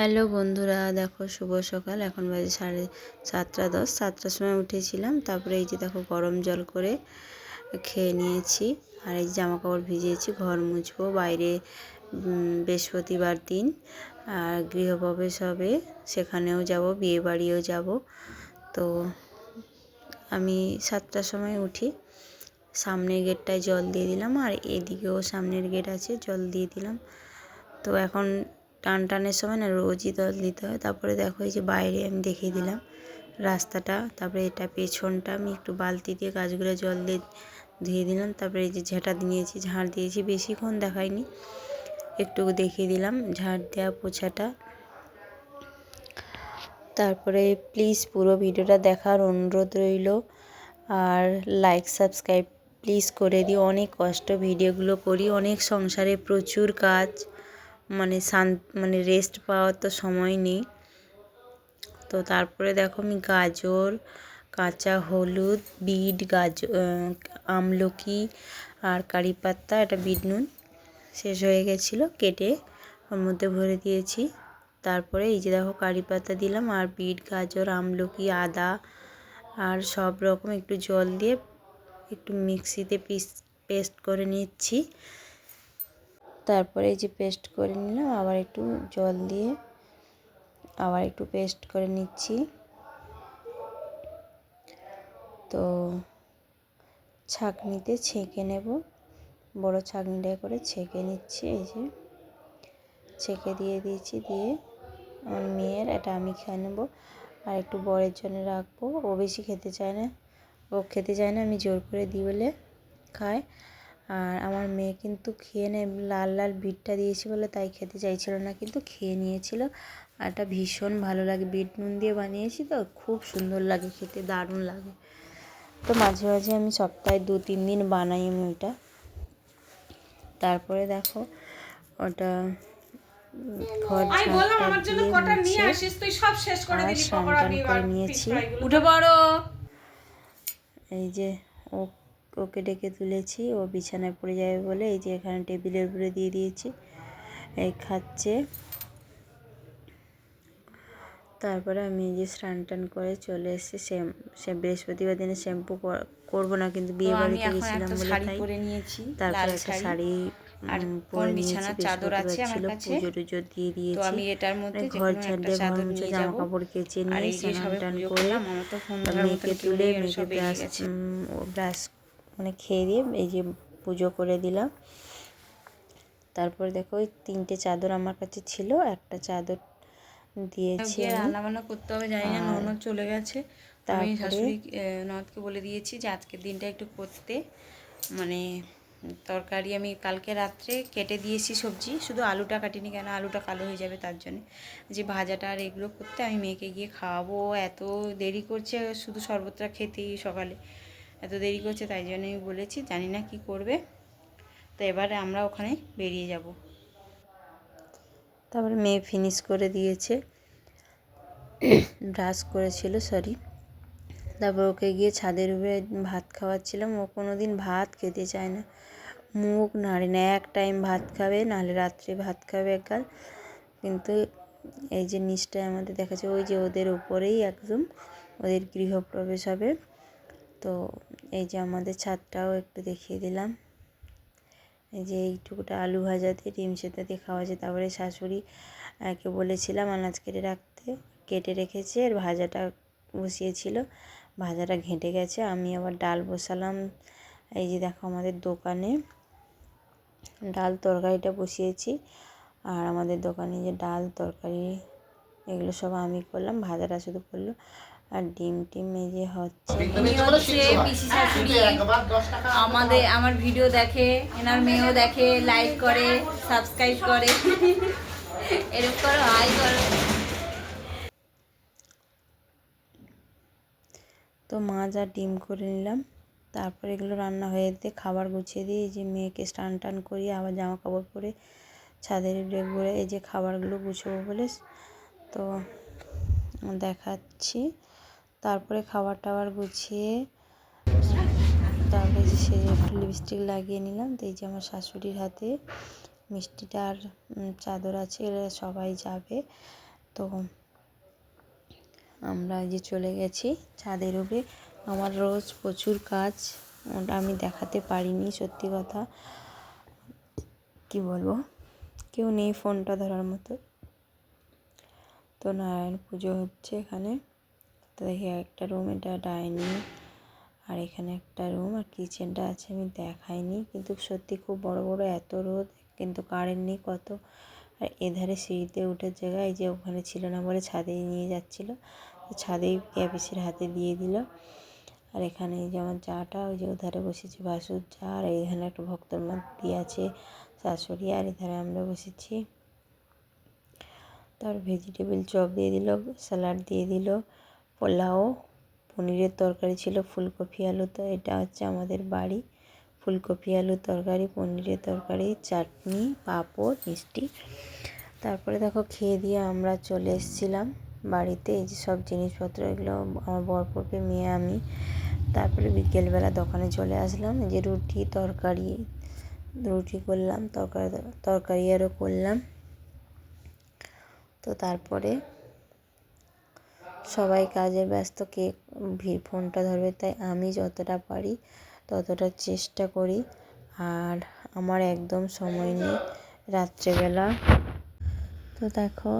Hello বন্ধুরা, দেখো শুভ সকাল। এখন বাজে সাড়ে সাতটা দশ। সাতটার সময় উঠেছিলাম, তারপরে এই যে দেখো গরম জল করে খেয়ে নিয়েছি। আর এই জামা কাপড় ভিজিয়েছি, ঘর মুছবো, বাইরে বৃহস্পতিবার দিন, আর গৃহপ্রবেশ হবে, সেখানেও যাব বিয়ে বাড়িও যাব। তো আমি সাতটার সময় উঠি। সামনের গেটটায় জল দিয়ে দিলাম, আর এদিকেও সামনের গেট আছে, জল দিয়ে দিলাম। তো এখন টান টানের সময় না রোজই জল দিতে হয়। তারপরে দেখো এই যে বাইরে আমি দেখিয়ে দিলাম রাস্তাটা। তারপরে এটা পেছনটা আমি একটু বালতি দিয়ে গাছগুলো জল দিয়ে ধুয়ে দিলাম। তারপরে এই যে ঝাঁটা দিয়েছি ঝাড় দিয়েছি। বেশিক্ষণ দেখায়নি। একটু দেখিয়ে দিলাম ঝাড় দেওয়া পোছাটা। তারপরে প্লিজ পুরো ভিডিওটা দেখার অনুরোধ রইল। আর লাইক সাবস্ক্রাইব প্লিজ করে দিও। অনেক কষ্ট ভিডিওগুলো করি। অনেক সংসারে প্রচুর কাজ। মানে শান মানে রেস্ট পাওয়ার তো সময় নেই। তো তারপরে দেখো আমি গাজর, কাঁচা হলুদ, বিট গাজর আমলকি আর কারি পাত্তা এটা বিট নুন, শেষ হয়ে গেছিল, কেটে ওর মধ্যে ভরে দিয়েছি। তারপরে এই যে দেখো কারি পাতা দিলাম আর বিট, গাজর, আমলকি, আদা আর সব রকম একটু জল দিয়ে একটু মিক্সিতে পিস, পেস্ট করে নিচ্ছি। তারপরে এই যে পেস্ট করে নিলাম, আবার একটু জল দিয়ে আবার একটু পেস্ট করে নিচ্ছি। তো ছাঁকনিতে ছেঁকে নেব, বড় ছাঁকনিটা করে ছেঁকে নিচ্ছি, এই যে ছেঁকে দিয়ে দিয়েছি, দিয়ে আমার মেয়ের, এটা আমি খেয়ে নেব, আর একটু বরের জন্য রাখব। ও বেশি খেতে চায় না, ও খেতে চায় না, আমি জোর করে দিই বলে খায়। আর আমার মেয়ে কিন্তু খেয়ে নেয় লাল লাল বিটটা দিয়েছি বলে তাই খেতে চাইছিল না কিন্তু খেয়ে নিয়েছিল। আর এটা ভীষণ ভালো লাগে বিট নুন দিয়ে বানিয়েছি তো খুব সুন্দর লাগে খেতে দারুণ লাগে। তো মাঝে মাঝে আমি সপ্তাহে দু তিন দিন বানাই আমি ওইটা। তারপরে দেখো ওটা নিয়েছি। উঠে পড়ো। এই যে ও ওকে ডেকে তুলেছি ও বিছানায় পড়ে যাবে বলে এই যে এখানে টেবিলের উপরে দিয়ে দিয়েছি। এই খাচ্ছে। তারপরে আমি এই যে স্নান টান করে চলে এসেছি সে বৃহস্পতিবার দিনে শ্যাম্পু করব না কিন্তু বিয়ে বাড়িতে গেছিলাম বলে তাই। তারপরে একটা শাড়ি। পরে নিয়েছি চাদর আছে আমার কাছে। পুজো টুজো দিয়ে দিয়েছি। আমি এটার মধ্যে মানে ঘর মুছে জামা কাপড় কেচে নিয়ে স্নান টান করে করলাম আমার মেয়েকে তুলে মেয়েকে ব্রাশ ব্রাশ মানে খেয়ে দিয়ে এই যে পুজো করে দিলাম। তারপর দেখো ওই তিনটে চাদর আমার কাছে ছিল একটা চাদর দিয়েছি রান্না বান্না করতে হবে জানি না ননদ চলে গেছে। আমি শাশুড়ি ননদকে বলে দিয়েছি যে আজকের দিনটা একটু করতে। মানে তরকারি আমি কালকে রাত্রে কেটে দিয়েছি সবজি শুধু আলুটা কাটিনি কেন আলুটা কালো হয়ে যাবে তার জন্য। যে ভাজাটা আর এগুলো করতে আমি মেয়েকে গিয়ে খাওয়াবো। এত দেরি করছে শুধু শরবতটা খেতেই সকালে। এত দেরি করছে তাই জন্য আমি বলেছি, জানি না কি করবে। তো এবারে আমরা ওখানে বেরিয়ে যাব। তারপরে মেয়ে ফিনিশ করে দিয়েছে। ব্রাশ করেছিল সরি তারপর ওকে গিয়ে ছাদের উপরে ভাত খাওয়াচ্ছিলাম। ও কোনো দিন ভাত খেতে চায় না। মুখ নাড়ে না, এক টাইম ভাত খাবে, নাহলে রাত্রে ভাত খাবে একগাল। কিন্তু এই যে নিচটায় আমাদের দেখাচ্ছে, ওই যে ওদের উপরেই একদম ওদের গৃহপ্রবেশ হবে। তো এই যে আমাদের ছাদটাও একটু দেখিয়ে দিলাম। এই যে এইটুকুটা আলু ভাজা দিয়ে ডিম সেদ্ধ দিয়ে খাওয়া যায়। তারপরে শাশুড়ি কে বলেছিলাম আনাজ কেটে রাখতে। কেটে রেখেছে আর ভাজাটা বসিয়েছিল। ভাজাটা ঘেঁটে গেছে। আমি আবার ডাল বসালাম। এই যে দেখো আমাদের দোকানে ডাল তরকারিটা বসিয়েছি। আর আমাদের দোকানে যে ডাল তরকারি এগুলো সব আমি করলাম ভাজাটা শুধু করল। আর ডিম টিম এই যে হচ্ছে শাশুড়ি। আমাদের আমার ভিডিও দেখে এনার মেয়েও দেখে লাইক করে সাবস্ক্রাইব করে। এরকম করো হাই করো। তো মাছ আর ডিম করে নিলাম তারপর এগুলো রান্না হয়ে যেতে খাবার গুছিয়ে দিয়ে এই যে মেয়েকে স্নান টান করিয়ে আবার জামা কাপড় পরে ছাদের ঘুরে এই যে খাবারগুলো গুছবো বলে তো দেখাচ্ছি। তারপরে খাবার টাবার গুছিয়ে তারপরে সে লিপস্টিক লাগিয়ে নিলাম। তো এই যে আমার শাশুড়ির হাতে মিষ্টিটা আর চাদর আছে, এরা সবাই যাবে। তো আমরা যে চলে গেছি ছাদের উপরে আমার রোজ প্রচুর কাজ, ওটা আমি দেখাতে পারিনি, সত্যি কথা। কি বলব? কেউ নেই ফোনটা ধরার মতো। তো নারায়ণ পুজো হচ্ছে এখানে। তো দেখি একটা রুম এটা ডাইনিং আর এখানে একটা রুম আর কিচেনটা আছে, আমি দেখাইনি। কিন্তু সত্যি খুব বড় বড় এত রোদ, কিন্তু কারেন্ট নেই কত। আর এধারে সিঁড়িতে উঠে জায়গা এই যে ওখানে ছিল না বলে ছাদে নিয়ে যাচ্ছিল। তো ছাদেই ক্যাপিসের হাতে দিয়ে দিল। আর এখানে এই যে আমার চাটা, ওই যে ওধারে বসেছি বাসুর চা, আর এখানে একটা ভক্তর মূর্তি আছে শাশুড়ি, আর এধারে আমরা বসেছি তার ভেজিটেবল চপ দিয়ে দিল স্যালাড দিয়ে দিল, পোলাও, পনিরের তরকারি ছিল ফুলকপি আলু, তো এটা হচ্ছে আমাদের বাড়ি। ফুলকপি আলু তরকারি, পনিরের তরকারি, চাটনি, পাঁপড়, মিষ্টি। তারপরে দেখো খেয়ে দিয়ে আমরা চলে এসেছিলাম বাড়িতে। এই যে সব জিনিসপত্র এগুলো আমার বর পড়বে, মেয়ে, আমি। তারপরে বিকেলবেলা দোকানে চলে আসলাম। যে রুটি তরকারি, রুটি করলাম, তরকারি তরকারি আরও করলাম। তো তারপরে সবাই কাজে ব্যস্ত, কে ফোনটা ধরবে, তাই আমি যতটা পারি ততটা চেষ্টা করি। আর আমার একদম সময় নেই রাত্রেবেলা। তো দেখো,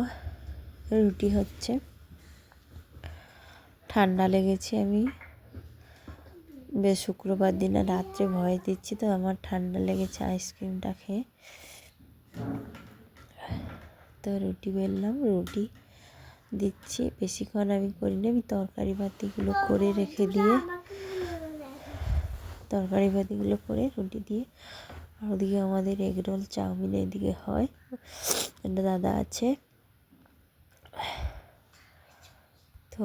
রুটি হচ্ছে। ঠান্ডা লেগেছে আমি। বেশ শুক্রবার দিনে রাত্রে ভয় দিচ্ছি তো, আমার ঠান্ডা লেগেছে আইসক্রিমটা খেয়ে। তো রুটি বেললাম, রুটি দিচ্ছি। বেশিক্ষণ আমি করিনি, আমি তরকারি বাতিগুলো করে রেখে দিয়ে, তরকারি বাতিগুলো করে রুটি দিয়ে, আর ওদিকে আমাদের এগরোল চাউমিন এদিকে হয়। একটা দাদা আছে। তো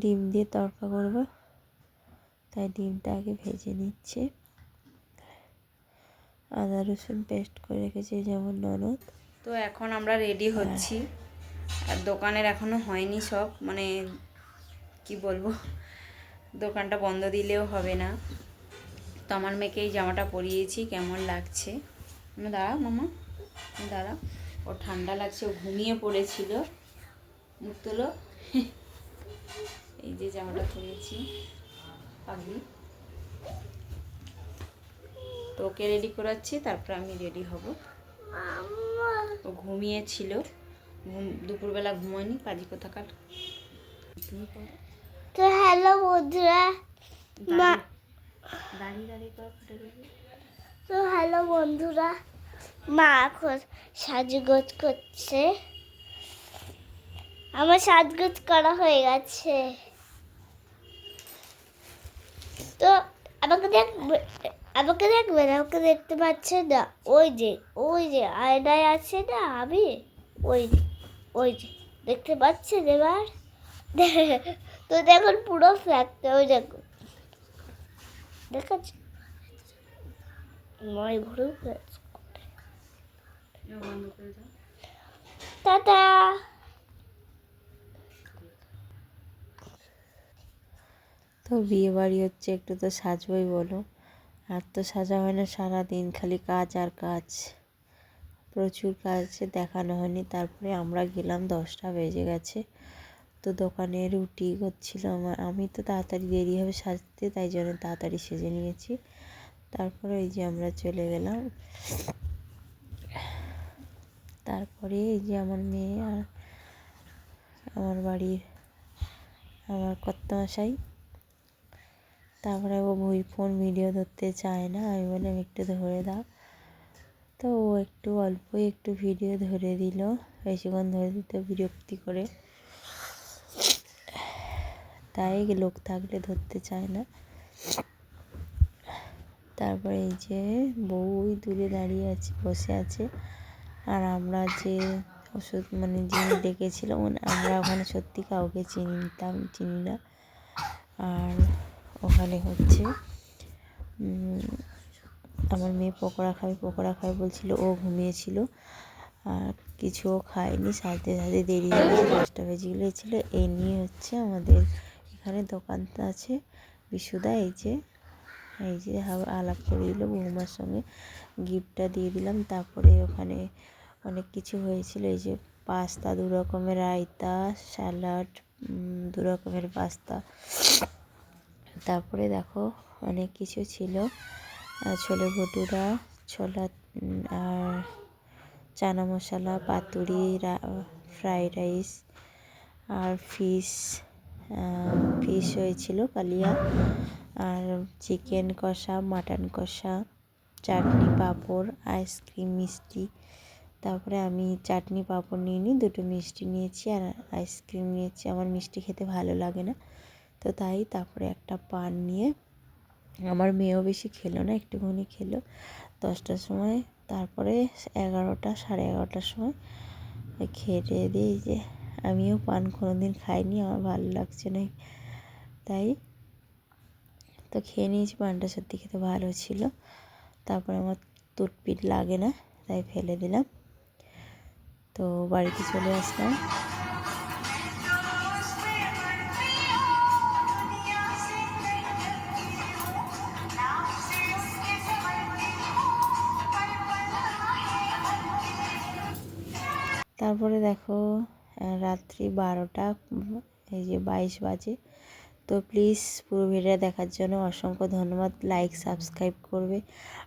ডিম দিয়ে তড়কা করব, তাই ডিমটা আগে ভেজে নিচ্ছে। আদা রসুন পেস্ট করে রেখেছি যেমন ননদ। তো এখন আমরা রেডি হচ্ছি। আর দোকানের এখনও হয়নি সব মানে কি বলব দোকানটা বন্ধ দিলেও হবে না। তো আমার মেয়েকে এই জামাটা পরিয়েছি কেমন লাগছে? দাঁড়া মামা দাঁড়া ও ঠান্ডা লাগছে ও ঘুমিয়ে পড়েছিল। মুখ তোলো। এই যে জামাটা পরিয়েছি। পাগলি। তো ওকে রেডি করাচ্ছি তারপর আমি রেডি হব। ও ঘুমিয়েছিল। ঘুম দুপুরবেলা ঘুমোয়নি পাজি কোথাকার? তো হ্যালো বন্ধুরা মা দাঁড়িয়ে দাঁড়িয়ে। তো হ্যালো বন্ধুরা মা এখন সাজগোজ করছে। আমার সাজগোজ করা হয়ে গেছে। তো আমাকে দেখবে আমাকে দেখবেন আমাকে দেখতে পাচ্ছে না। ওই যে ওই যে আয়নায় আছে না আমি? ওই ওই যে, দেখতে পাচ্ছেন এবার? তো দেখুন পুরো ফ্ল্যাটটা ওই দেখুন। দেখাচ্ছে? নয় ভরে। টাটা। তো বিয়ে বাড়ি হচ্ছে, একটু তো সাজবই বলো। আর তো সাজা হয় না সারাদিন, খালি কাজ আর কাজ। প্রচুর কাজ দেখানো হয়নি। তারপরে আমরা গেলাম, দশটা বেজে গেছে। তো দোকানে রুটি করছিল আমার। আমি তো তাড়াতাড়ি দেরি হবে সাজতে, তাই জন্য তাড়াতাড়ি সেজে নিয়েছি। তারপরে ওই যে আমরা চলে গেলাম। তারপরে এই যে আমার মেয়ে আর আমার বাড়ির আমার কর্তামশাই তারপরে ও বই ফোন ভিডিও ধরতে চায় না, আমি বললাম, একটু ধরে দাও। তো ও একটু অল্পই একটু ভিডিও ধরে দিল, বেশিক্ষণ ধরে দিতে বিরক্তি করে। তাই লোক থাকলে ধরতে চায় না। তারপরে এই যে বউ ওই দূরে দাঁড়িয়ে আছে, বসে আছে। আর আমরা যে ওষুধ মানে যিনি ডেকেছিলাম আমরা ওখানে সত্যি কাউকে চিনতাম, চিনি না। আর ওখানে হচ্ছে আমার মেয়ে পকোড়া খাবে পকোড়া খাবে বলছিল, ও ঘুমিয়েছিল, আর কিছুও খায়নি, সাজতে সাজতে দেরি হয়ে গেছে, দশটা বেজে গিয়েছিল। এই নিয়ে হচ্ছে আমাদের এখানে দোকানটা আছে, বিশুদা, এই যে এই যে আলাপ করে দিল, বৌমার সঙ্গে গিফটটা দিয়ে দিলাম, তারপরে ওখানে অনেক কিছু হয়েছিল, এই যে পাস্তা দু রকমের রায়তা, স্যালাড দু রকমের পাস্তা তারপরে দেখো অনেক কিছু ছিল। ছোলে ভটুরা, ছোলা আর চানা মশলা, পাতুরি ফ্রাইড রাইস আর ফিশ ফিশ হয়েছিল কালিয়া। আর চিকেন কষা মাটন কষা, চাটনি পাঁপড় আইসক্রিম মিষ্টি। তারপরে আমি চাটনি পাঁপড় নিয়ে নিই দুটো মিষ্টি নিয়েছি, আর আইসক্রিম নিয়েছি। আমার মিষ্টি খেতে ভালো লাগে না। তো তাই তারপরে একটা পান নিয়ে আমার মেয়েও বেশি খেলো না, একটুখানি খেলো। দশটার সময়, তারপরে এগারোটা, সাড়ে এগারোটার সময় খেয়ে টেয়ে দিই যে আমিও পান কোনো দিন খাইনি, আমার ভালো লাগছে না। তাই তো খেয়ে নিয়েছি, পানটা সত্যি খেতে ভালো ছিল। তারপরে আমার তুটপিট লাগে না, তাই ফেলে দিলাম। তো বাড়িতে চলে আসলাম। তারপরে দেখো রাত্রি বারোটা এই যে বাইশ বাজে। তো প্লিজ পুরো ভিডিও দেখার জন্য অসংখ্য ধন্যবাদ। লাইক সাবস্ক্রাইব করবে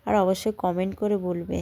আর অবশ্যই কমেন্ট করে বলবে।